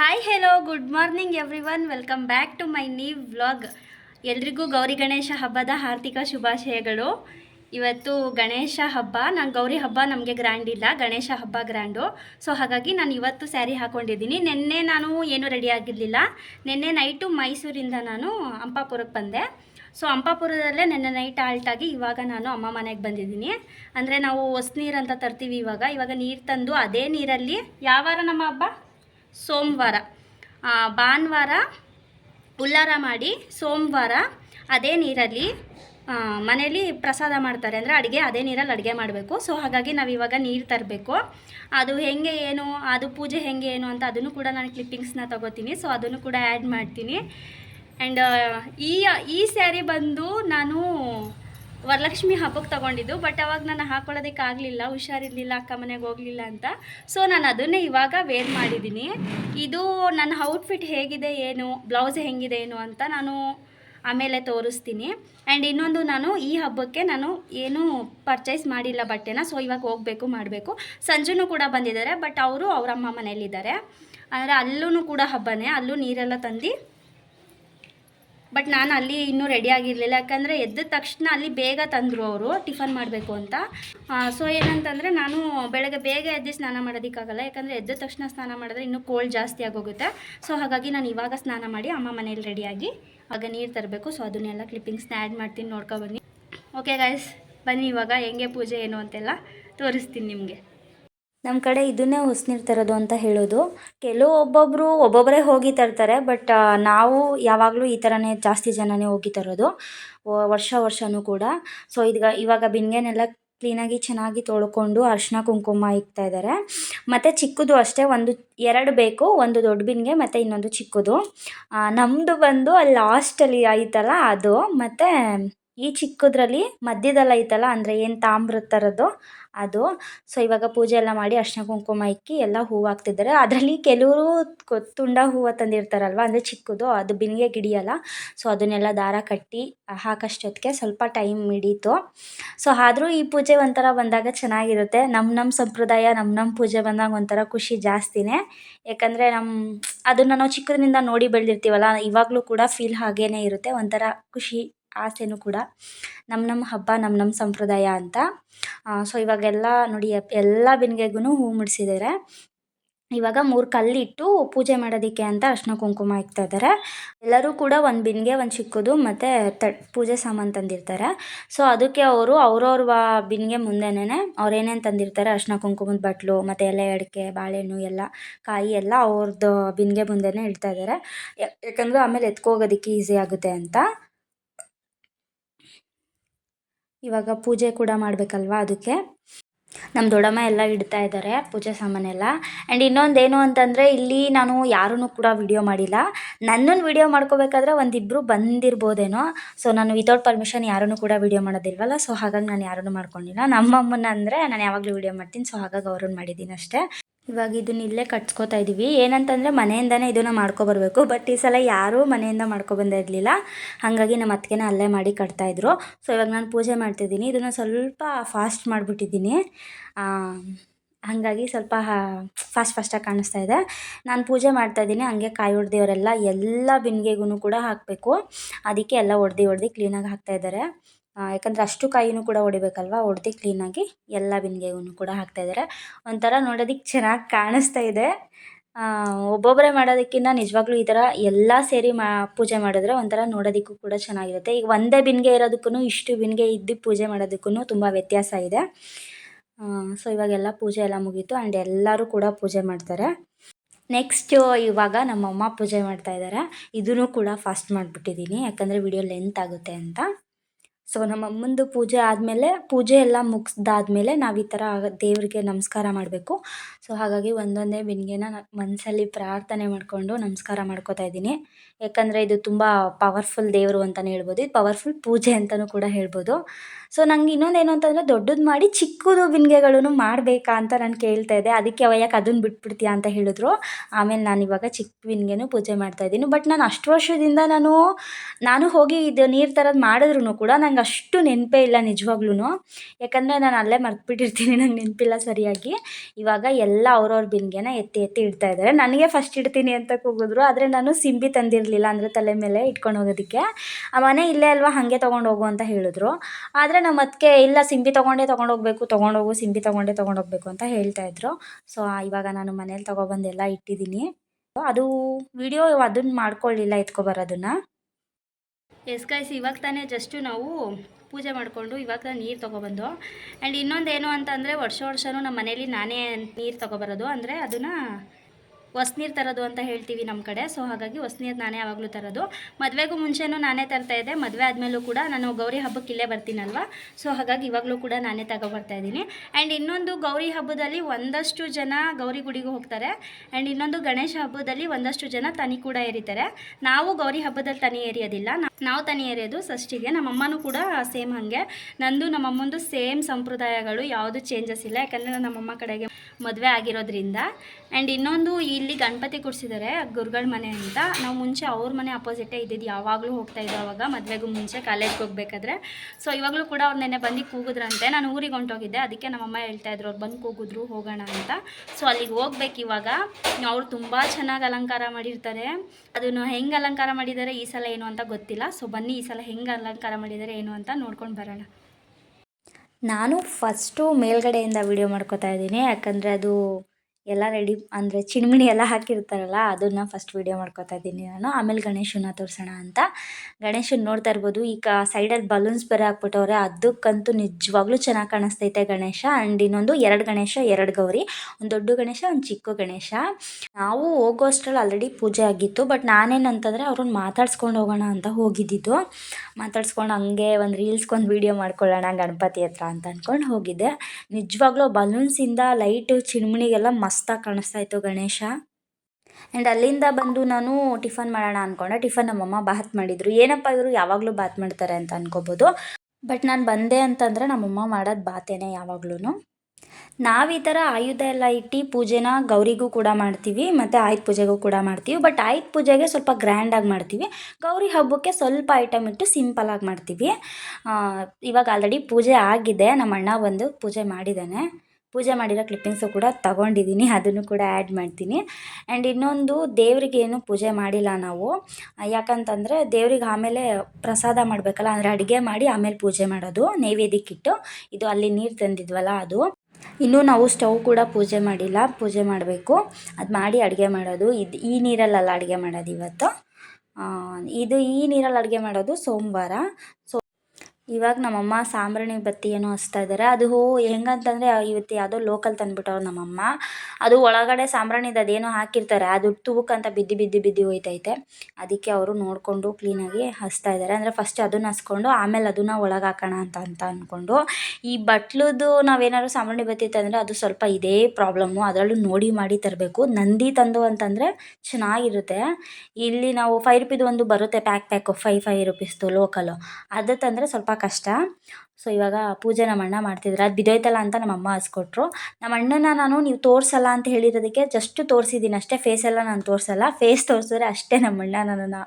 Hi hello good morning everyone welcome back to my new vlog ಎಲ್ರಿಗೂ ಗೌರಿ ಗಣೇಶ ಹಬ್ಬದ ಆರ್ಥಿಕ ಶುಭಾಶಯಗಳು. ಇವತ್ತು ಗಣೇಶ ಹಬ್ಬ ನಾನು ಗೌರಿ ಹಬ್ಬ ನಮಗೆ ಗ್ರ್ಯಾಂಡ್ ಇಲ್ಲ, ಗಣೇಶ ಹಬ್ಬ ಗ್ರ್ಯಾಂಡು ಸೊ ಹಾಗಾಗಿ ನಾನು ಇವತ್ತು ಸ್ಯಾರಿ ಹಾಕ್ಕೊಂಡಿದ್ದೀನಿ ನಿನ್ನೆ ನಾನು ಏನೂ ರೆಡಿ ಆಗಿರಲಿಲ್ಲ. ನಿನ್ನೆ ನೈಟು ಮೈಸೂರಿಂದ ನಾನು ಅಂಪಾಪುರಕ್ಕೆ ಬಂದೆ. ಸೊ ಅಂಪಾಪುರದಲ್ಲೇ ನಿನ್ನೆ ನೈಟ್ ಆಲ್ಟಾಗಿ ಇವಾಗ ನಾನು ಅಮ್ಮ ಮನೆಗೆ ಬಂದಿದ್ದೀನಿ. ಅಂದರೆ ನಾವು ಹೊಸ ನೀರು ಅಂತ ತರ್ತೀವಿ ಇವಾಗ. ಇವಾಗ ನೀರು ತಂದು, ಅದೇ ನೀರಲ್ಲಿ. ಯಾವಾರ ನಮ್ಮ ಹಬ್ಬ? ಸೋಮವಾರ. ಭಾನುವಾರ ಉಲ್ಲಾರ ಮಾಡಿ ಸೋಮವಾರ ಅದೇ ನೀರಲ್ಲಿ ಮನೇಲಿ ಪ್ರಸಾದ ಮಾಡ್ತಾರೆ. ಅಂದರೆ ಅಡುಗೆ ಅದೇ ನೀರಲ್ಲಿ ಅಡುಗೆ ಮಾಡಬೇಕು. ಸೊ, ಹಾಗಾಗಿ ನಾವು ಇವಾಗ ನೀರು ತರಬೇಕು. ಅದು ಹೆಂಗೆ ಏನು, ಅದು ಪೂಜೆ ಹೆಂಗೆ ಏನು ಅಂತ ಅದನ್ನು ಕೂಡ ನಾನು ಕ್ಲಿಪ್ಪಿಂಗ್ಸ್ನ ತಗೋತೀನಿ. ಸೊ, ಅದನ್ನು ಕೂಡ ಆ್ಯಡ್ ಮಾಡ್ತೀನಿ. ಆ್ಯಂಡ್ ಈ ಈ ಸ್ಯಾರಿ ಬಂದು ನಾನು ವರಲಕ್ಷ್ಮಿ ಹಬ್ಬಕ್ಕೆ ತಗೊಂಡಿದ್ದು ಬಟ್ ಅವಾಗ ನಾನು ಹಾಕೊಳ್ಳೋದಕ್ಕೆ ಆಗಲಿಲ್ಲ ಹುಷಾರಿರಲಿಲ್ಲ, ಅಕ್ಕ ಮನೆಗೆ ಹೋಗಲಿಲ್ಲ ಅಂತ. ಸೊ ನಾನು ಅದನ್ನೇ ಇವಾಗ ವೇರ್ ಮಾಡಿದ್ದೀನಿ ಇದು ನನ್ನ ಔಟ್ಫಿಟ್ ಹೇಗಿದೆ, ಏನು ಬ್ಲೌಸ್ ಹೆಂಗಿದೆ, ಏನು ಅಂತ ನಾನು ಆಮೇಲೆ ತೋರಿಸ್ತೀನಿ. ಆ್ಯಂಡ್ ಇನ್ನೊಂದು ನಾನು ಈ ಹಬ್ಬಕ್ಕೆ ನಾನು ಏನು ಪರ್ಚೇಸ್ ಮಾಡಿಲ್ಲ ಬಟ್ಟೆನ ಸೊ ಇವಾಗ ಹೋಗಬೇಕು, ಮಾಡಬೇಕು. ಸಂಜೆನೂ ಕೂಡ ಬಂದಿದ್ದಾರೆ ಬಟ್ ಅವರು ಅವರಮ್ಮ ಮನೇಲಿದ್ದಾರೆ ಅಂದರೆ ಅಲ್ಲೂ ಕೂಡ ಹಬ್ಬನೇ, ಅಲ್ಲೂ ನೀರೆಲ್ಲ ತಂದು ಬಟ್ ನಾನು ಅಲ್ಲಿ ಇನ್ನೂ ರೆಡಿ ಆಗಿರಲಿಲ್ಲ. ಯಾಕಂದರೆ ಎದ್ದ ತಕ್ಷಣ ಅಲ್ಲಿ ಬೇಗ ತಂದರು ಅವರು ಟಿಫನ್ ಮಾಡಬೇಕು ಅಂತ. ಸೊ ಏನಂತಂದರೆ ನಾನು ಬೆಳಗ್ಗೆ ಬೇಗ ಎದ್ದು ಸ್ನಾನ ಮಾಡೋದಕ್ಕಾಗಲ್ಲ. ಯಾಕಂದರೆ ಎದ್ದ ತಕ್ಷಣ ಸ್ನಾನ ಮಾಡಿದ್ರೆ ಇನ್ನೂ ಕೋಲ್ಡ್ ಜಾಸ್ತಿ ಆಗೋಗುತ್ತೆ. ಸೊ ಹಾಗಾಗಿ ನಾನು ಇವಾಗ ಸ್ನಾನ ಮಾಡಿ ಅಮ್ಮ ಮನೇಲಿ ರೆಡಿಯಾಗಿ ಆಗ ನೀರು ತರಬೇಕು. ಸೊ ಅದನ್ನೆಲ್ಲ ಕ್ಲಿಪ್ಪಿಂಗ್ಸ್ನ ಆ್ಯಡ್ ಮಾಡ್ತೀನಿ, ನೋಡ್ಕೊ ಬನ್ನಿ. ಓಕೆ ಗಾಯ್ಸ್ ಬನ್ನಿ ಇವಾಗ. ಹೆಂಗೆ ಪೂಜೆ ಏನು ಅಂತೆಲ್ಲ ತೋರಿಸ್ತೀನಿ ನಿಮಗೆ. ನಮ್ಮ ಕಡೆ ಇದನ್ನೇ ಹೊಸ್ನೀರು ತರೋದು ಅಂತ ಹೇಳೋದು. ಕೆಲವು ಒಬ್ಬೊಬ್ಬರು ಒಬ್ಬೊಬ್ಬರೇ ಹೋಗಿ ತರ್ತಾರೆ, ಬಟ್ ನಾವು ಯಾವಾಗಲೂ ಈ ಥರನೇ ಜಾಸ್ತಿ ಜನನೇ ಹೋಗಿ ತರೋದು ವರ್ಷ ವರ್ಷವೂ ಕೂಡ. ಸೊ ಈಗ ಇವಾಗ ಬಿನ್ಗೆನೆಲ್ಲ ಕ್ಲೀನಾಗಿ ಚೆನ್ನಾಗಿ ತೊಳ್ಕೊಂಡು ಅರಿಶಿನ ಕುಂಕುಮ ಇಕ್ತಾ ಇದ್ದಾರೆ ಮತ್ತು ಚಿಕ್ಕದು ಅಷ್ಟೇ, ಒಂದು, ಎರಡು ಬೇಕು, ಒಂದು ದೊಡ್ಡ ಬಿನ್ಗೆ ಮತ್ತು ಇನ್ನೊಂದು ಚಿಕ್ಕದು. ನಮ್ಮದು ಬಂದು ಅಲ್ಲಿ ಲಾಸ್ಟಲ್ಲಿ ಐತಲ್ಲ ಅದು, ಮತ್ತು ಈ ಚಿಕ್ಕದ್ರಲ್ಲಿ ಮಧ್ಯದಲ್ಲ ಐತಲ್ಲ, ಅಂದರೆ ಏನು ತಾಮ್ರದ ಥರದ್ದು ಅದು. ಸೊ ಇವಾಗ ಪೂಜೆ ಎಲ್ಲ ಮಾಡಿ ಅರ್ಶಿನ ಕುಂಕುಮ ಇಕ್ಕಿ ಎಲ್ಲ ಹೂವು ಹಾಕ್ತಿದ್ದಾರೆ. ಅದರಲ್ಲಿ ಕೆಲವರು ತುಂಡ ಹೂವು ತಂದಿರ್ತಾರಲ್ವ, ಅಂದರೆ ಚಿಕ್ಕದು, ಅದು ಬಿನ್ಗೆ ಗಿಡಿಯಲ್ಲ ಸೊ ಅದನ್ನೆಲ್ಲ ದಾರ ಕಟ್ಟಿ ಹಾಕಷ್ಟೊತ್ತಿಗೆ ಸ್ವಲ್ಪ ಟೈಮ್ ಹಿಡೀತು. ಸೊ ಆದರೂ ಈ ಪೂಜೆ ಒಂಥರ ಬಂದಾಗ ಚೆನ್ನಾಗಿರುತ್ತೆ. ನಮ್ಮ ನಮ್ಮ ಸಂಪ್ರದಾಯ ನಮ್ಮ ನಮ್ಮ ಪೂಜೆ ಬಂದಾಗ ಒಂಥರ ಖುಷಿ ಜಾಸ್ತಿನೇ. ಯಾಕಂದರೆ ನಮ್ಮ ಅದನ್ನು ನಾವು ಚಿಕ್ಕದ್ರಿಂದ ನೋಡಿ ಬೆಳೆದಿರ್ತೀವಲ್ಲ, ಇವಾಗಲೂ ಕೂಡ ಫೀಲ್ ಹಾಗೇ ಇರುತ್ತೆ. ಒಂಥರ ಖುಷಿ ಆಸೆನೂ ಕೂಡ ನಮ್ಮ ನಮ್ಮ ಹಬ್ಬ ನಮ್ಮ ನಮ್ಮ ಸಂಪ್ರದಾಯ ಅಂತ. ಸೊ ಇವಾಗೆಲ್ಲ ನೋಡಿ ಎಲ್ಲ ಬಿನ್ಗೆಗೂ ಹೂ ಮುಡಿಸಿದ್ದಾರೆ ಇವಾಗ ಮೂರು ಕಲ್ಲಿಟ್ಟು ಪೂಜೆ ಮಾಡೋದಕ್ಕೆ ಅಂತ ಅರ್ಶಿನ ಕುಂಕುಮ ಇಕ್ತಾ ಇದ್ದಾರೆ ಎಲ್ಲರೂ ಕೂಡ ಒಂದು ಬಿನ್ಗೆ ಒಂದು ಚಿಕ್ಕದು ಮತ್ತು ತಟ್ ಪೂಜೆ ಸಾಮಾನು ತಂದಿರ್ತಾರೆ. ಸೊ ಅದಕ್ಕೆ ಅವರು ಅವ್ರವ್ರ ಬಿನ್ಗೆ ಮುಂದೆನೇ ಅವ್ರೇನೇನು ತಂದಿರ್ತಾರೆ? ಅರ್ಶಿನ ಕುಂಕುಮದ ಬಟ್ಲು, ಮತ್ತು ಎಲೆ ಅಡಿಕೆ, ಬಾಳೆಹಣ್ಣು, ಎಲ್ಲ ಕಾಯಿ ಎಲ್ಲ ಅವ್ರದ್ದು ಬಿನ್ಗೆ ಮುಂದೆನೇ ಇಡ್ತಾ ಇದ್ದಾರೆ ಯಾಕಂದರೆ ಆಮೇಲೆ ಎತ್ಕೋಗೋದಕ್ಕೆ ಈಸಿ ಆಗುತ್ತೆ ಅಂತ. ಇವಾಗ ಪೂಜೆ ಕೂಡ ಮಾಡಬೇಕಲ್ವಾ ಅದಕ್ಕೆ? ನಮ್ಮ ದೊಡ್ಡಮ್ಮ ಎಲ್ಲ ಇಡ್ತಾ ಇದ್ದಾರೆ ಪೂಜೆ ಸಾಮಾನೆಲ್ಲ. ಆ್ಯಂಡ್ ಇನ್ನೊಂದೇನು ಅಂತಂದರೆ ಇಲ್ಲಿ ನಾನು ಯಾರೂ ಕೂಡ ವಿಡಿಯೋ ಮಾಡಿಲ್ಲ. ನನ್ನನ್ನು ವಿಡಿಯೋ ಮಾಡ್ಕೋಬೇಕಾದ್ರೆ ಒಂದಿಬ್ಬರು ಬಂದಿರ್ಬೋದೇನೋ? ಸೊ ನಾನು ವಿತೌಟ್ ಪರ್ಮಿಷನ್ ಯಾರೂ ಕೂಡ ವಿಡಿಯೋ ಮಾಡೋದಿಲ್ವಲ್ಲ? ಸೊ ಹಾಗಾಗಿ ನಾನು ಯಾರನ್ನೂ ಮಾಡ್ಕೊಂಡಿಲ್ಲ. ನಮ್ಮಮ್ಮನ ಅಂದರೆ ನಾನು ಯಾವಾಗಲೂ ವಿಡಿಯೋ ಮಾಡ್ತೀನಿ. ಸೊ ಹಾಗಾಗಿ ಅವ್ರನ್ನ ಮಾಡಿದ್ದೀನಿ ಅಷ್ಟೇ. ಇವಾಗ ಇದನ್ನ ಇಲ್ಲೇ ಕಟ್ಸ್ಕೊತಾ ಇದ್ದೀವಿ ಏನಂತಂದರೆ ಮನೆಯಿಂದನೇ ಇದನ್ನು ಮಾಡ್ಕೊಬರ್ಬೇಕು ಬಟ್ ಈ ಸಲ ಯಾರೂ ಮನೆಯಿಂದ ಮಾಡ್ಕೊಬಂದಿರಲಿಲ್ಲ ಹಾಗಾಗಿ ನಮ್ಮ ಅತ್ತಿಗೆನ ಅಲ್ಲೇ ಮಾಡಿ ಕಟ್ತಾಯಿದ್ರು ಸೊ ಇವಾಗ ನಾನು ಪೂಜೆ ಮಾಡ್ತಿದ್ದೀನಿ ಇದನ್ನು ಸ್ವಲ್ಪ ಫಾಸ್ಟ್ ಮಾಡಿಬಿಟ್ಟಿದ್ದೀನಿ. ಹಾಗಾಗಿ ಸ್ವಲ್ಪ ಫಾಸ್ಟ್ ಫಾಸ್ಟಾಗಿ ಕಾಣಿಸ್ತಾ ಇದೆ. ನಾನು ಪೂಜೆ ಮಾಡ್ತಾ ಇದ್ದೀನಿ. ಹಂಗೆ ಕಾಯಿ ಹೊಡೆದಿವರೆಲ್ಲ ಎಲ್ಲ ಬಿಂದಿಗೆಗೂ ಕೂಡ ಹಾಕಬೇಕು. ಅದಕ್ಕೆ ಎಲ್ಲ ಹೊಡ್ದು ಒಡೆದು ಕ್ಲೀನಾಗಿ ಹಾಕ್ತಾಯಿದ್ದಾರೆ ಯಾಕಂದರೆ ಅಷ್ಟು ಕಾಯಿನೂ ಕೂಡ ಹೊಡಿಬೇಕಲ್ವ? ಹೊಡೆದು ಕ್ಲೀನಾಗಿ ಎಲ್ಲ ಬಿಂದಿಗೆಗೂ ಕೂಡ ಹಾಕ್ತಾ ಇದ್ದಾರೆ ಒಂಥರ ನೋಡೋದಕ್ಕೆ ಚೆನ್ನಾಗಿ ಕಾಣಿಸ್ತಾ ಇದೆ. ಒಬ್ಬೊಬ್ಬರೇ ಮಾಡೋದಕ್ಕಿಂತ ನಿಜವಾಗ್ಲೂ ಈ ಥರ ಎಲ್ಲ ಸೇರಿ ಮಾ, ಪೂಜೆ ಮಾಡಿದ್ರೆ ಒಂಥರ ನೋಡೋದಕ್ಕೂ ಕೂಡ ಚೆನ್ನಾಗಿರುತ್ತೆ. ಈಗ ಒಂದೇ ಬಿನ್ಗೆ ಇರೋದಕ್ಕೂ ಇಷ್ಟು ಬಿನ್ಗೆ ಇದ್ದು ಪೂಜೆ ಮಾಡೋದಕ್ಕೂ ತುಂಬ ವ್ಯತ್ಯಾಸ ಇದೆ. ಸೊ ಇವಾಗೆಲ್ಲ ಪೂಜೆ ಎಲ್ಲ ಮುಗೀತು ಆ್ಯಂಡ್ ಎಲ್ಲರೂ ಕೂಡ ಪೂಜೆ ಮಾಡ್ತಾರೆ. ನೆಕ್ಸ್ಟು ಇವಾಗ ನಮ್ಮಮ್ಮ ಪೂಜೆ ಮಾಡ್ತಾ ಇದ್ದಾರೆ ಇದನ್ನು ಕೂಡ ಫಾಸ್ಟ್ ಮಾಡಿಬಿಟ್ಟಿದ್ದೀನಿ. ಯಾಕಂದರೆ ವಿಡಿಯೋ ಲೆಂತ್ ಆಗುತ್ತೆ ಅಂತ. ಸೊ ನಮ್ಮ ಅಮ್ಮಂದು ಪೂಜೆ ಆದಮೇಲೆ, ಪೂಜೆ ಎಲ್ಲ ಮುಗಿಸ್ದಾದ್ಮೇಲೆ ನಾವು ಈ ಥರ ದೇವರಿಗೆ ನಮಸ್ಕಾರ ಮಾಡಬೇಕು. ಸೊ ಹಾಗಾಗಿ ಒಂದೊಂದೇ ಬಿನ್ಗೆನ ಮನಸ್ಸಲ್ಲಿ ಪ್ರಾರ್ಥನೆ ಮಾಡಿಕೊಂಡು ನಮಸ್ಕಾರ ಮಾಡ್ಕೋತಾ ಇದ್ದೀನಿ. ಯಾಕಂದರೆ ಇದು ತುಂಬ ಪವರ್ಫುಲ್ ದೇವರು ಅಂತಲೇ ಹೇಳ್ಬೋದು. ಇದು ಪವರ್ಫುಲ್ ಪೂಜೆ ಅಂತಲೂ ಕೂಡ ಹೇಳ್ಬೋದು. ಸೊ ನಂಗೆ ಇನ್ನೊಂದೇನು ಅಂತಂದರೆ ದೊಡ್ಡದು ಮಾಡಿ ಚಿಕ್ಕದು ಬಿನ್ಗೆಗಳನ್ನು ಮಾಡಬೇಕಾ ಅಂತ ನಾನು ಕೇಳ್ತಾ ಇದ್ದೆ. ಅದಕ್ಕೆ ಯಾಕೆ ಅದನ್ನು ಬಿಟ್ಬಿಡ್ತೀಯಾ ಅಂತ ಹೇಳಿದ್ರು. ಆಮೇಲೆ ನಾನು ಇವಾಗ ಚಿಕ್ಕ ವಿನಗೆನೂ ಪೂಜೆ ಮಾಡ್ತಾ ಇದ್ದೀನಿ. ಬಟ್ ನಾನು ಅಷ್ಟು ವರ್ಷದಿಂದ ನಾನು ನಾನು ಹೋಗಿ ಇದು ನೀರು ಥರದ್ದು ಮಾಡಿದ್ರು ಕೂಡ ನಂಗೆ ನಂಗೆ ಅಷ್ಟು ನೆನಪೇ ಇಲ್ಲ ನಿಜವಾಗ್ಲೂ ಯಾಕಂದರೆ ನಾನು ಅಲ್ಲೇ ಮರ್ತ್ಬಿಟ್ಟಿರ್ತೀನಿ, ನಂಗೆ ನೆನಪಿಲ್ಲ ಸರಿಯಾಗಿ. ಇವಾಗ ಎಲ್ಲ ಅವ್ರವ್ರ ಬಿನ್ಗೆನ ಎತ್ತಿ ಎತ್ತಿ ಇಡ್ತಾ ಇದ್ದಾರೆ ನನಗೆ ಫಸ್ಟ್ ಇಡ್ತೀನಿ ಅಂತ ಕೂಗಿದ್ರು, ಆದರೆ ನಾನು ಸಿಂಬಿ ತಂದಿರಲಿಲ್ಲ ಅಂದರೆ ತಲೆ ಮೇಲೆ ಇಟ್ಕೊಂಡು ಹೋಗೋದಕ್ಕೆ. ಆ ಮನೆ ಇಲ್ಲೇ ಅಲ್ವಾ, ಹಾಗೆ ತೊಗೊಂಡು ಹೋಗು ಅಂತ ಹೇಳಿದ್ರು. ಆದರೆ ನಮ್ಮ ಅದಕ್ಕೆ ಇಲ್ಲ, ಸಿಂಬಿ ತೊಗೊಂಡೇ ತೊಗೊಂಡೋಗ್ಬೇಕು ಹೋಗು, ಸಿಂಬಿ ತೊಗೊಂಡೇ ತೊಗೊಂಡೋಗ್ಬೇಕು ಅಂತ ಹೇಳ್ತಾ ಇದ್ರು. ಸೊ ಇವಾಗ ನಾನು ಮನೇಲಿ ತೊಗೊಬಂದೆಲ್ಲ ಇಟ್ಟಿದ್ದೀನಿ. ಅದು ವಿಡಿಯೋ ಅದನ್ನ ಮಾಡ್ಕೊಳ್ಳಿಲ್ಲ ಎತ್ಕೊಬರೋದನ್ನ. ಎಸ್ ಗೈಸ್ ಇವಾಗ ತಾನೇ ಜಸ್ಟು ನಾವು ಪೂಜೆ ಮಾಡಿಕೊಂಡು ಇವಾಗ ನೀರು ತೊಗೊಬಂದು. ಆ್ಯಂಡ್ ಇನ್ನೊಂದು ಏನು ಅಂತಂದರೆ ವರ್ಷ ವರ್ಷವೂ ನಮ್ಮ ಮನೇಲಿ ನಾನೇ ನೀರು ತೊಗೊಬರೋದು. ಅಂದರೆ ಅದನ್ನು ಹೊಸ ನೀರು ತರೋದು ಅಂತ ಹೇಳ್ತೀವಿ ನಮ್ಮ ಕಡೆ. ಸೊ ಹಾಗಾಗಿ ಹೊಸ ನೀರು ನಾನೇ ಯಾವಾಗಲೂ ತರೋದು. ಮದುವೆಗೂ ಮುಂಚೆನೂ ನಾನೇ ತರ್ತಾ ಇದ್ದೆ. ಮದುವೆ ಆದಮೇಲೂ ಕೂಡ ನಾನು ಗೌರಿ ಹಬ್ಬಕ್ಕೆ ಇಲ್ಲೇ ಬರ್ತೀನಲ್ವ? ಸೊ ಹಾಗಾಗಿ ಇವಾಗಲೂ ಕೂಡ ನಾನೇ ತಗೊಬರ್ತಾ ಇದ್ದೀನಿ. ಆ್ಯಂಡ್ ಇನ್ನೊಂದು ಗೌರಿ ಹಬ್ಬದಲ್ಲಿ ಒಂದಷ್ಟು ಜನ ಗೌರಿ ಗುಡಿಗೂ ಹೋಗ್ತಾರೆ. ಆ್ಯಂಡ್ ಇನ್ನೊಂದು ಗಣೇಶ ಹಬ್ಬದಲ್ಲಿ ಒಂದಷ್ಟು ಜನ ತನಿ ಕೂಡ ಏರಿತಾರೆ. ನಾವು ಗೌರಿ ಹಬ್ಬದಲ್ಲಿ ತನಿ ಏರಿಯೋದಿಲ್ಲ. ನಾವು ತಾನೇ ಏರಿಯೋದು ನಮ್ಮ ನಮ್ಮಮ್ಮನೂ ಕೂಡ ಸೇಮ್ ಹಾಗೆ. ನಂದು ನಮ್ಮಮ್ಮಂದು ಸೇಮ್ ಸಂಪ್ರದಾಯಗಳು, ಯಾವುದು ಚೇಂಜಸ್ ಇಲ್ಲ. ಯಾಕಂದರೆ ನಮ್ಮಮ್ಮ ಕಡೆಗೆ ಮದುವೆ ಆಗಿರೋದ್ರಿಂದ. ಆ್ಯಂಡ್ ಇನ್ನೊಂದು ಇಲ್ಲಿ ಗಣಪತಿ ಕೂರಿಸಿದ್ದಾರೆ ಗುರುಗಳ ಮನೆ ಅಂತ. ನಾವು ಮುಂಚೆ ಅವ್ರ ಮನೆ ಅಪೋಸಿಟೇ ಇದ್ದಿದ್ದು ಯಾವಾಗಲೂ ಹೋಗ್ತಾ ಇದ್ದೋ ಅವಾಗ. ಮದುವೆಗೂ ಮುಂಚೆ ಕಾಲೇಜ್ಗೆ ಹೋಗ್ಬೇಕಾದ್ರೆ. ಸೊ ಇವಾಗಲೂ ಕೂಡ ಅವ್ರು ನೆನ್ನೆ ಬಂದು ಕೂಗಿದ್ರಂತೆ. ನಾನು ಊರಿಗೆ ಹೊಂಟೋಗಿದ್ದೆ. ಅದಕ್ಕೆ ನಮ್ಮಮ್ಮ ಹೇಳ್ತಾ ಇದ್ರು, ಅವ್ರು ಬಂದು ಕೂಗಿದ್ರು, ಹೋಗೋಣ ಅಂತ. ಸೊ ಅಲ್ಲಿಗೆ ಹೋಗ್ಬೇಕು ಇವಾಗ. ಅವ್ರು ತುಂಬ ಚೆನ್ನಾಗಿ ಅಲಂಕಾರ ಮಾಡಿರ್ತಾರೆ. ಅದನ್ನು ಹೆಂಗೆ ಅಲಂಕಾರ ಮಾಡಿದ್ದಾರೆ ಈ ಸಲ ಏನು ಅಂತ ಗೊತ್ತಿಲ್ಲ. ಸೊ ಬನ್ನಿ ಈ ಸಲ ಹೆಂಗೆ ಅಲಂಕಾರ ಮಾಡಿದ್ದಾರೆ ಏನು ಅಂತ ನೋಡ್ಕೊಂಡು ಬರೋಣ. ನಾನು ಫಸ್ಟು ಮೇಲ್ಗಡೆಯಿಂದ ವಿಡಿಯೋ ಮಾಡ್ಕೋತಾ ಇದ್ದೀನಿ, ಯಾಕಂದರೆ ಅದು ಎಲ್ಲ ರೆಡಿ ಅಂದರೆ ಚಿಣ್ಮಿಣಿ ಎಲ್ಲ ಹಾಕಿರ್ತಾರಲ್ಲ, ಅದನ್ನು ಫಸ್ಟ್ ವೀಡಿಯೋ ಮಾಡ್ಕೊತಾ ಇದ್ದೀನಿ ನಾನು. ಆಮೇಲೆ ಗಣೇಶನ ತೋರಿಸೋಣ ಅಂತ. ಗಣೇಶನ ನೋಡ್ತಾ ಇರ್ಬೋದು, ಈಗ ಸೈಡಲ್ಲಿ ಬಲೂನ್ಸ್ ಬೇರೆ ಹಾಕ್ಬಿಟ್ಟವ್ರೆ, ಅದಕ್ಕಂತೂ ನಿಜವಾಗ್ಲೂ ಚೆನ್ನಾಗಿ ಕಾಣಿಸ್ತೈತೆ ಗಣೇಶ. ಆ್ಯಂಡ್ ಇನ್ನೊಂದು ಎರಡು ಗಣೇಶ, ಎರಡು ಗೌರಿ, ಒಂದು ದೊಡ್ಡ ಗಣೇಶ, ಒಂದು ಚಿಕ್ಕ ಗಣೇಶ. ನಾವು ಹೋಗೋ ಅಷ್ಟರಲ್ಲಿ ಆಲ್ರೆಡಿ ಪೂಜೆ ಆಗಿತ್ತು ಬಟ್ ನಾನೇನಂತಂದರೆ ಅವ್ರನ್ನ ಮಾತಾಡ್ಸ್ಕೊಂಡು ಹೋಗೋಣ ಅಂತ ಹೋಗಿದ್ದಿದ್ದು. ಮಾತಾಡ್ಸ್ಕೊಂಡು ಹಂಗೆ ಒಂದು ರೀಲ್ಸ್ಗೊಂದು ವೀಡಿಯೋ ಮಾಡ್ಕೊಳ್ಳೋಣ ಗಣಪತಿ ಹತ್ರ ಅಂತ ಅಂದ್ಕೊಂಡು ಹೋಗಿದ್ದೆ. ನಿಜವಾಗ್ಲೂ ಬಲೂನ್ಸಿಂದ ಲೈಟು ಚಿಣ್ಮಿಣಿಗೆಲ್ಲ ಮಸ್ತಾಗಿ ಕಾಣಿಸ್ತಾ ಇತ್ತು ಗಣೇಶ. ಆ್ಯಂಡ್ ಅಲ್ಲಿಂದ ಬಂದು ನಾನು ಟಿಫನ್ ಮಾಡೋಣ ಅಂದ್ಕೊಂಡೆ ಟಿಫನ್ ನಮ್ಮಮ್ಮ ಬಾತ್ ಮಾಡಿದರು. ಏನಪ್ಪ ಇವರು ಯಾವಾಗಲೂ ಬಾತ್ ಮಾಡ್ತಾರೆ ಅಂತ ಅನ್ಕೋಬೋದು. ಬಟ್ ನಾನು ಬಂದೆ ಅಂತಂದರೆ ನಮ್ಮಮ್ಮ ಮಾಡೋದು ಬಾತೇನೆ ಯಾವಾಗ್ಲೂ ನಾವು ಈ ಥರ ಆಯುಧ ಎಲ್ಲ ಇಟ್ಟು ಪೂಜೆನ ಗೌರಿಗೂ ಕೂಡ ಮಾಡ್ತೀವಿ, ಮತ್ತು ಆಯುಧ ಪೂಜೆಗೂ ಕೂಡ ಮಾಡ್ತೀವಿ. ಬಟ್ ಆಯುಧ ಪೂಜೆಗೆ ಸ್ವಲ್ಪ ಗ್ರ್ಯಾಂಡಾಗಿ ಮಾಡ್ತೀವಿ. ಗೌರಿ ಹಬ್ಬಕ್ಕೆ ಸ್ವಲ್ಪ ಐಟಮ್ ಇಟ್ಟು ಸಿಂಪಲಾಗಿ ಮಾಡ್ತೀವಿ. ಇವಾಗ ಆಲ್ರೆಡಿ ಪೂಜೆ ಆಗಿದೆ. ನಮ್ಮ ಅಣ್ಣ ಬಂದು ಪೂಜೆ ಮಾಡಿದ್ದಾನೆ ಪೂಜೆ ಮಾಡಿರೋ ಕ್ಲಿಪ್ಪಿಂಗ್ಸು ಕೂಡ ತಗೊಂಡಿದ್ದೀನಿ ಅದನ್ನು ಕೂಡ ಆ್ಯಡ್ ಮಾಡ್ತೀನಿ. ಆ್ಯಂಡ್ ಇನ್ನೊಂದು ದೇವರಿಗೆ ಏನು ಪೂಜೆ ಮಾಡಿಲ್ಲ ನಾವು, ಯಾಕಂತಂದರೆ ದೇವ್ರಿಗೆ ಆಮೇಲೆ ಪ್ರಸಾದ ಮಾಡಬೇಕಲ್ಲ, ಅಂದರೆ ಅಡುಗೆ ಮಾಡಿ ಆಮೇಲೆ ಪೂಜೆ ಮಾಡೋದು ನೈವೇದ್ಯಕ್ಕಿಟ್ಟು ಇದು ಅಲ್ಲಿ ನೀರು ತಂದಿದ್ವಲ್ಲ ಅದು. ಇನ್ನೂ ನಾವು ಸ್ಟವ್ ಕೂಡ ಪೂಜೆ ಮಾಡಿಲ್ಲ, ಪೂಜೆ ಮಾಡಬೇಕು. ಅದು ಮಾಡಿ ಅಡುಗೆ ಮಾಡೋದು. ಇದು ಈ ನೀರಲ್ಲೆಲ್ಲ ಅಡುಗೆ ಮಾಡೋದು ಇವತ್ತು. ಇದು ಈ ನೀರಲ್ಲಿ ಅಡುಗೆ ಮಾಡೋದು ಸೋಮವಾರ. ಸೊ ಇವಾಗ ನಮ್ಮಮ್ಮ ಸಾಂಬ್ರಾಣಿ ಬತ್ತಿ ಏನೋ ಹಚ್ತಾ ಇದ್ದಾರೆ ಅದು ಹೆಂಗಂತಂದರೆ ಇವತ್ತು ಯಾವುದೋ ಲೋಕಲ್ ತಂದುಬಿಟ್ಟವ್ರು ನಮ್ಮಮ್ಮ. ಅದು ಒಳಗಡೆ ಸಾಂಬ್ರಾಣಿದು ಅದೇನೋ ಹಾಕಿರ್ತಾರೆ. ಅದು ತೂಕಂತ ಬಿದ್ದು ಬಿದ್ದು ಬಿದ್ದು ಹೋಯ್ತೈತೆ. ಅದಕ್ಕೆ ಅವರು ನೋಡಿಕೊಂಡು ಕ್ಲೀನಾಗಿ ಹಚ್ತಾ ಇದ್ದಾರೆ ಅಂದರೆ ಫಸ್ಟ್ ಅದನ್ನ ಹಚ್ಕೊಂಡು ಆಮೇಲೆ ಅದನ್ನು ಒಳಗೆ ಹಾಕೋಣ ಅಂತ ಅಂತ ಅಂದ್ಕೊಂಡು ಈ ಬಟ್ಲದ್ದು ನಾವೇನಾದ್ರು ಸಾಂಬ್ರಾಣಿ ಬತ್ತಿ ತಂದರೆ ಅದು ಸ್ವಲ್ಪ ಇದೇ ಪ್ರಾಬ್ಲಮ್ಮು ಅದರಲ್ಲೂ ನೋಡಿ ಮಾಡಿ ತರಬೇಕು. ನಂದಿ ತಂದು ಅಂತಂದರೆ ಚೆನ್ನಾಗಿರುತ್ತೆ. ಇಲ್ಲಿ ನಾವು ಫೈವ್ ರುಪೀದು ಒಂದು ಬರುತ್ತೆ ಪ್ಯಾಕ್ ಪ್ಯಾಕು ಫೈವ್ ಫೈವ್ ರುಪೀಸ್ದು ಲೋಕಲು ಅದು ತಂದರೆ ಸ್ವಲ್ಪ ಕಷ್ಟ. ಸೊ ಇವಾಗ ಪೂಜೆ ನಮ್ಮ ಅಣ್ಣ ಮಾಡ್ತಿದ್ರು. ಅದು ಬಿದ್ದೋಯ್ತಲ್ಲ ಅಂತ ನಮ್ಮ ಅಮ್ಮ ಹಸ್ಕೊಟ್ರು. ನಮ್ಮ ಅಣ್ಣನ ನಾನು ನೀವು ತೋರಿಸಲ್ಲ ಅಂತ ಹೇಳಿರೋದಕ್ಕೆ ಜಸ್ಟ್ ತೋರಿಸಿದ್ದೀನಿ ಅಷ್ಟೇ. ಫೇಸ್ ಎಲ್ಲ ನಾನು ತೋರಿಸಲ್ಲ. ಫೇಸ್ ತೋರಿಸಿದ್ರೆ ಅಷ್ಟೇ ನಮ್ಮ ಅಣ್ಣ ನನ್ನನ್ನು.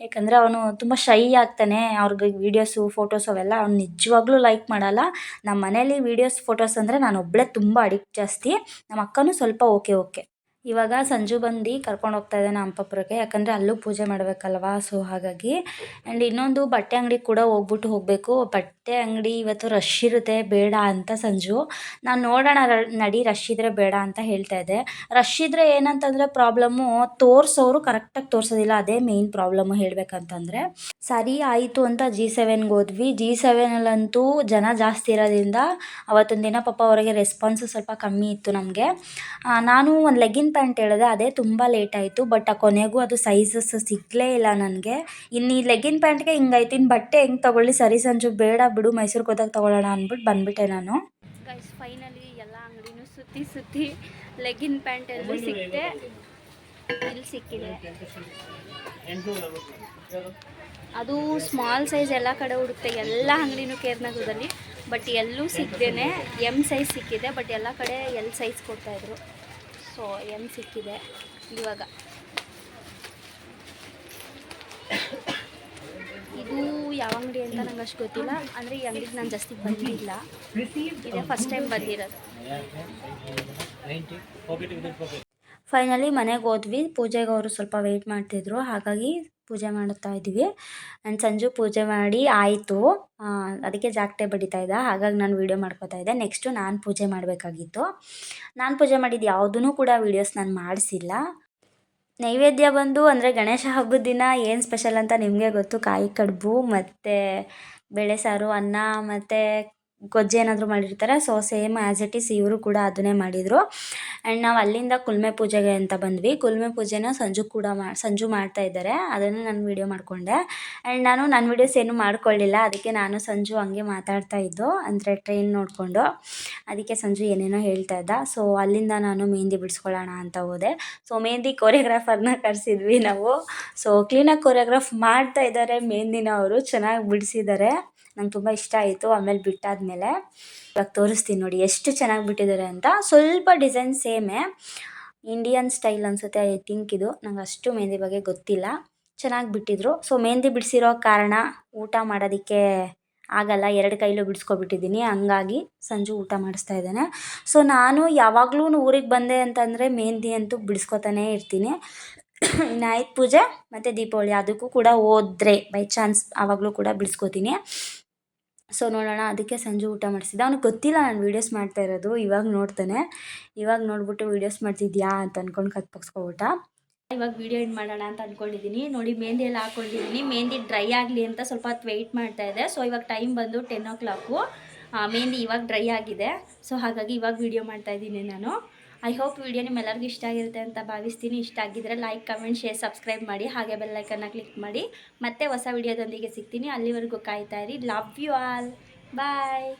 ಯಾಕಂದರೆ ಅವನು ತುಂಬ ಶೈ ಆಗ್ತಾನೆ. ಅವ್ರಿಗೆ ವೀಡಿಯೋಸು ಫೋಟೋಸ್ ಅವೆಲ್ಲ ಅವ್ನು ನಿಜವಾಗ್ಲೂ ಲೈಕ್ ಮಾಡಲ್ಲ. ನಮ್ಮ ಮನೇಲಿ ವೀಡಿಯೋಸ್ ಫೋಟೋಸ್ ಅಂದರೆ ನಾನು ಒಬ್ಬಳೇ ತುಂಬ ಅಡಿಕ್ಟ್ ಜಾಸ್ತಿ. ನಮ್ಮ ಅಕ್ಕನೂ ಸ್ವಲ್ಪ ಓಕೆ ಓಕೆ ಇವಾಗ ಸಂಜು ಬಂದು ಕರ್ಕೊಂಡು ಹೋಗ್ತಾ ಇದ್ದಾನೆ ಅಂಪಾಪುರಕ್ಕೆ ಯಾಕಂದರೆ ಅಲ್ಲೂ ಪೂಜೆ ಮಾಡಬೇಕಲ್ವಾ? ಸೊ ಹಾಗಾಗಿ. ಆ್ಯಂಡ್ ಇನ್ನೊಂದು ಬಟ್ಟೆ ಅಂಗಡಿಗೆ ಕೂಡ ಹೋಗ್ಬಿಟ್ಟು ಹೋಗಬೇಕು. ಬಟ್ಟೆ ಅಂಗಡಿ ಇವತ್ತು ರಶ್ ಇರುತ್ತೆ. ಬೇಡ ಅಂತ ಸಂಜು. ನಾನು ನೋಡೋಣ ನಡಿ ರಶ್ ಇದ್ದರೆ ಬೇಡ ಅಂತ ಹೇಳ್ತಾ ಇದ್ದೆ. ರಶ್ ಇದ್ದರೆ ಏನಂತಂದರೆ ಪ್ರಾಬ್ಲಮ್ಮು ತೋರಿಸೋರು ಕರೆಕ್ಟಾಗಿ ತೋರಿಸೋದಿಲ್ಲ. ಅದೇ ಮೇಯ್ನ್ ಪ್ರಾಬ್ಲಮ್ಮು ಹೇಳಬೇಕಂತಂದರೆ. ಸರಿ ಆಯಿತು ಅಂತ ಜಿ ಸೆವೆನ್ಗೆ ಹೋದ್ವಿ. ಜಿ ಸೆವೆನಲ್ಲಂತೂ ಜನ ಜಾಸ್ತಿ ಇರೋದ್ರಿಂದ ಅವತ್ತೊಂದು ದಿನ ಪಾಪ ಅವರಿಗೆ ರೆಸ್ಪಾನ್ಸು ಸ್ವಲ್ಪ ಕಮ್ಮಿ ಇತ್ತು ನಮಗೆ. ನಾನು ಒಂದು ಪ್ಯಾಂಟ್ ಹೇಳಿದೆ ಅದೇ ತುಂಬ ಲೇಟ್ ಆಯಿತು ಬಟ್ ಆ ಕೊನೆಗೂ ಅದು ಸೈಜಸ್ ಸಿಗಲೇ ಇಲ್ಲ ನನಗೆ. ಇನ್ನು ಈ ಲೆಗಿನ್ ಪ್ಯಾಂಟ್ಗೆ ಹಿಂಗಾಯ್ತು ಇನ್ನು ಬಟ್ಟೆ ಹೆಂಗೆ ತೊಗೊಳ್ಳಿ, ಸರಿ ಸಂಜು ಬೇಡ ಬಿಡು ಮೈಸೂರಿಗೆ ಹೋದಾಗ ತೊಗೊಳ್ಳೋಣ ಅಂದ್ಬಿಟ್ಟು ಬಂದ್ಬಿಟ್ಟೆ ನಾನು. ಗೈಸ್ ಫೈನಲಿ ಎಲ್ಲ ಅಂಗಡಿನೂ ಸುತ್ತಿ ಸುತ್ತಿ ಲೆಗಿನ್ ಪ್ಯಾಂಟ್ ಎಲ್ಲ ಸಿಕ್ಕಿದೆ ಇಲ್ಲಿ ಸಿಕ್ಕಿದೆ. ಅದು ಸ್ಮಾಲ್ ಸೈಜ್ ಎಲ್ಲ ಕಡೆ ಹುಡುಕ್ತೆ ಎಲ್ಲ ಅಂಗಡಿನೂ ಕೇರ್ನಗರದಲ್ಲಿ ಬಟ್ ಎಲ್ಲೂ ಸಿಗ್ದೇನೆ ಎಂ ಸೈಜ್ ಸಿಕ್ಕಿದೆ ಬಟ್ ಎಲ್ಲ ಕಡೆ ಎಲ್ ಸೈಜ್ ಕೊಡ್ತಾಯಿದ್ರು ಸೊ ಎಂ ಸಿಕ್ಕಿದೆ ಇವಾಗ. ಇದು ಇದು ಯಾವ ಅಂಗಡಿ ಅಂತ ನಂಗೆ ಅಷ್ಟು ಗೊತ್ತಿಲ್ಲ. ಅಂದರೆ ಈ ಅಂಗಡಿಗೆ ನಾನು ಜಾಸ್ತಿ ಬಂದಿಲ್ಲ. ಇದೇ ಫಸ್ಟ್ ಟೈಮ್ ಬಂದಿರೋದು. ಫೈನಲಿ ಮನೆಗೆ ಹೋದ್ವಿ. ಪೂಜೆಗೆ ಅವರು ಸ್ವಲ್ಪ ವೆಯ್ಟ್ ಮಾಡ್ತಿದ್ರು. ಹಾಗಾಗಿ ಪೂಜೆ ಮಾಡುತ್ತಾ ಇದ್ದೀವಿ ನಾನು ಸಂಜು ಪೂಜೆ ಮಾಡಿ ಆಯಿತು. ಅದಕ್ಕೆ ಜಾಗಟೆ ಬಡಿತಾ ಇದ್ದ. ಹಾಗಾಗಿ ನಾನು ವೀಡಿಯೋ ಮಾಡ್ಕೋತಾ ಇದ್ದೆ. ನೆಕ್ಸ್ಟು ನಾನು ಪೂಜೆ ಮಾಡಬೇಕಾಗಿತ್ತು. ನಾನು ಪೂಜೆ ಮಾಡಿದ್ದು ಯಾವುದೂ ಕೂಡ ವೀಡಿಯೋಸ್ ನಾನು ಮಾಡಿಸಿಲ್ಲ. ನೈವೇದ್ಯ ಬಂದು ಅಂದರೆ ಗಣೇಶ ಹಬ್ಬದ ದಿನ ಏನು ಸ್ಪೆಷಲ್ ಅಂತ ನಿಮಗೆ ಗೊತ್ತು? ಕಾಯಿ ಕಡುಬು ಮತ್ತು ಬೇಳೆ ಸಾರು, ಅನ್ನ ಮತ್ತು ಗೊಜ್ಜು ಏನಾದರೂ ಮಾಡಿರ್ತಾರೆ. So same as it is ಇವರು ಕೂಡ ಅದನ್ನೇ ಮಾಡಿದರು. ಆ್ಯಂಡ್ ನಾವು ಅಲ್ಲಿಂದ ಕುಲ್ಮೆ ಪೂಜೆಗೆ ಅಂತ ಬಂದ್ವಿ. ಕುಲ್ಮೆ ಪೂಜೆನ ಸಂಜು ಕೂಡ ಮಾ, ಸಂಜು ಮಾಡ್ತಾ ಇದ್ದಾರೆ. ಅದನ್ನು ನಾನು ವೀಡಿಯೋ ಮಾಡಿಕೊಂಡೆ. ಆ್ಯಂಡ್ ನಾನು ನನ್ನ ವೀಡಿಯೋಸ್ ಏನೂ ಮಾಡ್ಕೊಳ್ಳಿಲ್ಲ ಅದಕ್ಕೆ ನಾನು ಸಂಜು ಹಂಗೆ ಮಾತಾಡ್ತಾ ಇದ್ದು, ಅಂದರೆ ಟ್ರೈನ್ ನೋಡಿಕೊಂಡು. ಅದಕ್ಕೆ ಸಂಜು ಏನೇನೋ ಹೇಳ್ತಾ ಇದ್ದ. ಸೊ ಅಲ್ಲಿಂದ ನಾನು ಮೆಹಂದಿ ಬಿಡಿಸ್ಕೊಳ್ಳೋಣ ಅಂತ ಹೋದೆ. ಸೊ ಮೆಹಂದಿ ಕೊರಿಯೋಗ್ರಾಫರ್ನ ಕರೆಸಿದ್ವಿ ನಾವು. ಸೊ ಕ್ಲೀನಾಗಿ ಕೊರಿಯೋಗ್ರಾಫ್ ಮಾಡ್ತಾ ಇದ್ದಾರೆ ಮೆಹಂದಿನ ಅವರು ಚೆನ್ನಾಗಿ ಬಿಡಿಸಿದ್ದಾರೆ. ನಂಗೆ ತುಂಬ ಇಷ್ಟ ಆಯಿತು, ಆಮೇಲೆ ಬಿಟ್ಟಾದಮೇಲೆ ಇವಾಗ ತೋರಿಸ್ತೀನಿ ನೋಡಿ ಎಷ್ಟು ಚೆನ್ನಾಗಿ ಬಿಟ್ಟಿದ್ದಾರೆ ಅಂತ. ಸ್ವಲ್ಪ ಡಿಸೈನ್ ಸೇಮೇ. ಇಂಡಿಯನ್ ಸ್ಟೈಲ್ ಅನ್ಸುತ್ತೆ ಐ ಥಿಂಕ್ ಇದು. ನಂಗೆ ಅಷ್ಟು ಮೆಹಂದಿ ಬಗ್ಗೆ ಗೊತ್ತಿಲ್ಲ. ಚೆನ್ನಾಗಿ ಬಿಟ್ಟಿದ್ರು. ಸೊ ಮೆಹಂದಿ ಬಿಡಿಸಿರೋ ಕಾರಣ ಊಟ ಮಾಡೋದಕ್ಕೆ ಆಗಲ್ಲ. ಎರಡು ಕೈಲೂ ಬಿಡಿಸ್ಕೊಬಿಟ್ಟಿದ್ದೀನಿ. ಹಂಗಾಗಿ ಸಂಜು ಊಟ ಮಾಡಿಸ್ತಾ ಇದ್ದಾನೆ. ಸೊ ನಾನು ಯಾವಾಗಲೂ ಊರಿಗೆ ಬಂದೆ ಅಂತಂದರೆ ಮೆಹಂದಿ ಅಂತೂ ಬಿಡಿಸ್ಕೊತಾನೆ ಇರ್ತೀನಿ. ಇನ್ನು ಪೂಜೆ ಮತ್ತು ದೀಪಾವಳಿ, ಅದಕ್ಕೂ ಕೂಡ ಹೋದ್ರೆ ಬೈ ಚಾನ್ಸ್ ಆವಾಗಲೂ ಕೂಡ ಬಿಡಿಸ್ಕೊತೀನಿ. ಸೊ ನೋಡೋಣ, ಅದಕ್ಕೆ ಸಂಜೆ ಊಟ ಮಾಡಿಸಿದ್ದೆ. ಅವ್ನಿಗೆ ಗೊತ್ತಿಲ್ಲ ನಾನು ವೀಡಿಯೋಸ್ ಮಾಡ್ತಾ ಇರೋದು. ಇವಾಗ ನೋಡ್ತಾನೆ. ಇವಾಗ ನೋಡ್ಬಿಟ್ಟು ವೀಡಿಯೋಸ್ ಮಾಡ್ತಿದ್ಯಾ ಅಂತ ಅಂದ್ಕೊಂಡು ಕತ್ಪಕ್ಸ್ಕೊಬಿಟ್ಟ ಇವಾಗ ವೀಡಿಯೋ ಎಂಡ್ ಮಾಡೋಣ ಅಂತ ಅಂದ್ಕೊಂಡಿದ್ದೀನಿ ನೋಡಿ ಮೆಹಂದಿ ಎಲ್ಲ ಹಾಕ್ಕೊಂಡಿದ್ದೀನಿ ಮೆಹಂದಿ ಡ್ರೈ ಆಗಲಿ ಅಂತ ಸ್ವಲ್ಪ ಹೊತ್ತು ವೆಯ್ಟ್ ಮಾಡ್ತಾ ಇದೆ ಸೊ ಇವಾಗ ಟೈಮ್ ಬಂದು ಟೆನ್ ಓ ಕ್ಲಾಕು ಮೆಹಂದಿ ಇವಾಗ ಡ್ರೈ ಆಗಿದೆ. ಸೊ ಹಾಗಾಗಿ ಇವಾಗ ವೀಡಿಯೋ ಮಾಡ್ತಾ ಇದ್ದೀನಿ ನಾನು. ಐ ಹೋಪ್ ವಿಡಿಯೋ ನಿಮ್ಮೆಲ್ಲರಿಗೂ ಇಷ್ಟ ಆಗಿರುತ್ತೆ ಅಂತ ಭಾವಿಸ್ತೀನಿ. ಇಷ್ಟ ಆಗಿದ್ರೆ ಲೈಕ್ ಕಮೆಂಟ್ ಶೇರ್ ಸಬ್ಸ್ಕ್ರೈಬ್ ಮಾಡಿ. ಹಾಗೆ ಬೆಲ್ಲೈಕನ್ನ ಕ್ಲಿಕ್ ಮಾಡಿ. ಮತ್ತೆ ಹೊಸ ವಿಡಿಯೋದೊಂದಿಗೆ ಸಿಗ್ತೀನಿ. ಅಲ್ಲಿವರೆಗೂ ಕಾಯ್ತಾ ಇರಿ. Love you all bye